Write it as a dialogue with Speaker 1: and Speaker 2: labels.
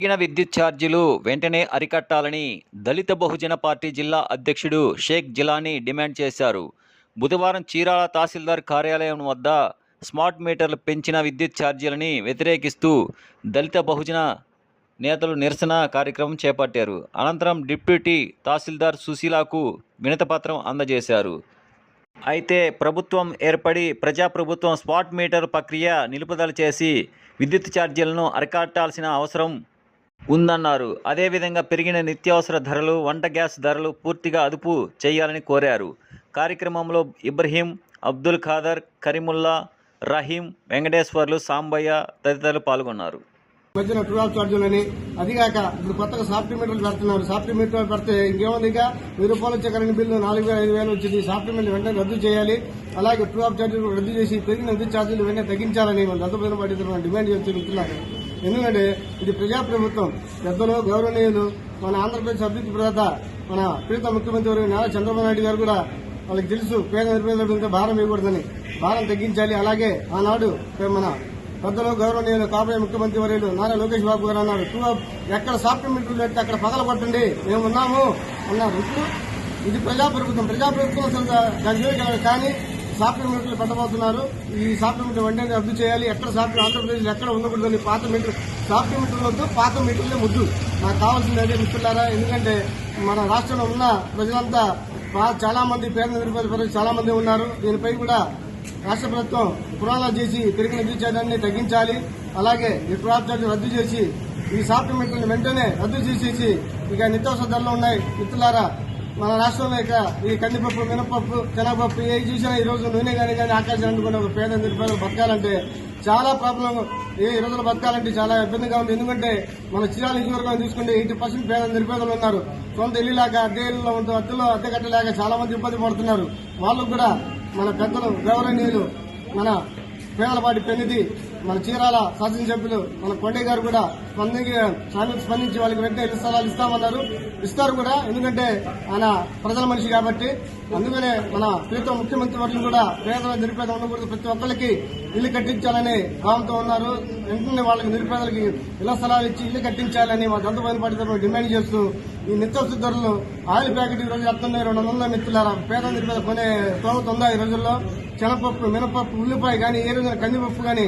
Speaker 1: పెరిగిన విద్యుత్ ఛార్జీలు వెంటనే అరికట్టాలని దళిత బహుజన పార్టీ జిల్లా అధ్యక్షుడు షేక్ జిలానీ డిమాండ్ చేశారు. బుధవారం చీరాల తహసీల్దార్ కార్యాలయం వద్ద స్మార్ట్ మీటర్లు పెంచిన విద్యుత్ ఛార్జీలని వ్యతిరేకిస్తూ దళిత బహుజన నేతలు నిరసన కార్యక్రమం చేపట్టారు. అనంతరం డిప్యూటీ తహసీల్దార్ సుశీలకు వినతపత్రం అందజేశారు. అయితే ప్రభుత్వం ఏర్పడి ప్రజాప్రభుత్వం స్మార్ట్ మీటర్ ప్రక్రియ నిలుపుదల చేసి విద్యుత్ ఛార్జీలను అరికట్టాల్సిన అవసరం ఉందన్నారు. అదేవిధంగా పెరిగిన నిత్యావసర ధరలు వంట గ్యాస్ ధరలు పూర్తిగా అదుపు చేయాలని కోరారు. కార్యక్రమంలో ఇబ్రహీం అబ్దుల్ ఖాదర్ కరీముల్లా రహీం వెంకటేశ్వర్లు సాంబయ్య తదితరులు పాల్గొన్నారు.
Speaker 2: మధ్యన ట్రూ ఆఫ్ ఛార్జీలని అదిగాక ఇప్పుడు కొత్తగా సాఫ్ట్వేర్ మీటర్లు పెడుతున్నారు. సాఫ్ట్వేర్ మీటర్లు పెడితే ఇంకేముంది ఇక? వెయ్యి రూపాయలు వచ్చే కరెంట్ బిల్లు నాలుగు వేల ఐదు వేలు వచ్చింది. సాఫ్ట్వేర్ మీటర్లు వెంటనే రద్దు చేయాలి. అలాగే ట్రూ ఆఫ్ ఛార్జీలు రద్దు చేసి పెరిగిన విద్యుత్ ఛార్జీలు వెంటనే తగ్గించాలని మనం రద్దు పడిన డిమాండ్ చేస్తూ ఎందుకంటే ఇది ప్రజాప్రభుత్వం. పెద్దలు గౌరవనీయులు మన ఆంధ్రప్రదేశ్ అభివృద్ధి ప్రదాత మన ప్రీత ముఖ్యమంత్రి వర్యులు నారా చంద్రబాబు నాయుడు గారు కూడా వాళ్ళకి తెలుసు పేద నిరుపేదల మీద భారం వేయకూడదని భారం తగ్గించాలి. అలాగే ఆనాడు మన పెద్దలు గౌరవనీయులు కాబోయే ముఖ్యమంత్రి వర్యులు నారా లోకేష్ బాబు గారు అన్నారు "టూ ఎక్కడ సాఫ్ట్వేర్ మీటర్లు అక్కడ పగల పట్టండి మేము ఉన్నాము. అన్నారు. ఇప్పుడు ఇది ప్రజాప్రభుత్వం. ప్రజాప్రభుత్వం దాని కానీ సాఫ్ట్వేర్ మెంట్లు పెట్టబోతున్నారు. ఈ సాఫ్ట్వేర్ మీటర్ వెంటనే రద్దు చేయాలి. ఎక్కడ సాఫ్ట్వేర్ ఆంధ్రప్రదేశ్ ఎక్కడ ఉండకూడదని పాత మీటర్ సాఫ్ట్వేర్ మీటర్లు వద్దు పాత మీటర్లే ముద్దు. నాకు కావాల్సింది అదే మిత్రులారా. ఎందుకంటే మన రాష్ట్రంలో ఉన్న ప్రజలంతా చాలా మంది పేద నిరుపేద ప్రజలు చాలా మంది ఉన్నారు. దీనిపై కూడా రాష్ట్ర ప్రభుత్వం పురాణాలు చేసి పెరిగిన విద్యుత్ తగ్గించాలి. అలాగే ఈ క్రాప్ రద్దు చేసి ఈ సాఫ్ట్వేర్ మీటర్లను వెంటనే రద్దు చేసేసి ఇక నిత్యావసర ధరలు ఉన్నాయి. మిత్రులారా మన రాష్ట్రంలో ఇక ఈ కందిపప్పు మినపప్పు శనగపప్పు ఏ చూసినా ఈ రోజు నూనె కానీ కానీ ఆకాశం అందుకునే ఒక పేద నిరుపేదలు బతకాలంటే చాలా ప్రాబ్లం ఏ ఈ రోజులు బతకాలంటే చాలా ఇబ్బందిగా ఉంది. ఎందుకంటే మన చిరాల నియోజకవర్గం తీసుకుంటే ఎయిటీ పర్సెంట్ పేద నిరుపేదలు ఉన్నారు. సొంత ఇల్లు లేక అద్దె ఇల్లులో ఉంటూ అద్దెలో అద్దె కట్టలేక చాలా మంది ఇబ్బంది పడుతున్నారు. వాళ్ళు కూడా మన పెద్దలు గౌరవనీయులు మన పేదలపాటి పెన్నిది మన చీరాల శాసనసభ్యులు మన కొండే గారు కూడా స్పందించి స్పందించి వాళ్ళకి వెంటనే ఇళ్ళ స్థలాలు ఇస్తామన్నారు. ఇస్తారు కూడా ఎందుకంటే ఆయన ప్రజల మనిషి కాబట్టి. అందుకనే మన ప్రీతం ముఖ్యమంత్రి వర్గం కూడా పేదల నిరుపేద ఉండకూడదు. ప్రతి ఒక్కరికి ఇల్లు కట్టించాలని భావంతో ఉన్నారు. వెంటనే వాళ్ళకి నిరుపేదలకి ఇళ్ళ స్థలాలు ఇచ్చి ఇల్లు కట్టించాలని మా దంత పార్టీ డిమాండ్ చేస్తూ ఈ నిత్యవసర ధరలు ఆయిల్ ప్యాకెట్ ఈ రోజు వస్తున్నాయి రెండు వందల మిత్రులారా పేద నిరుపేద కొనే స్తోమత ఉందా ఈ రోజుల్లో. శనగపప్పు మినపప్పు ఉల్లిపాయ కానీ ఏ రోజున కందిపప్పు కానీ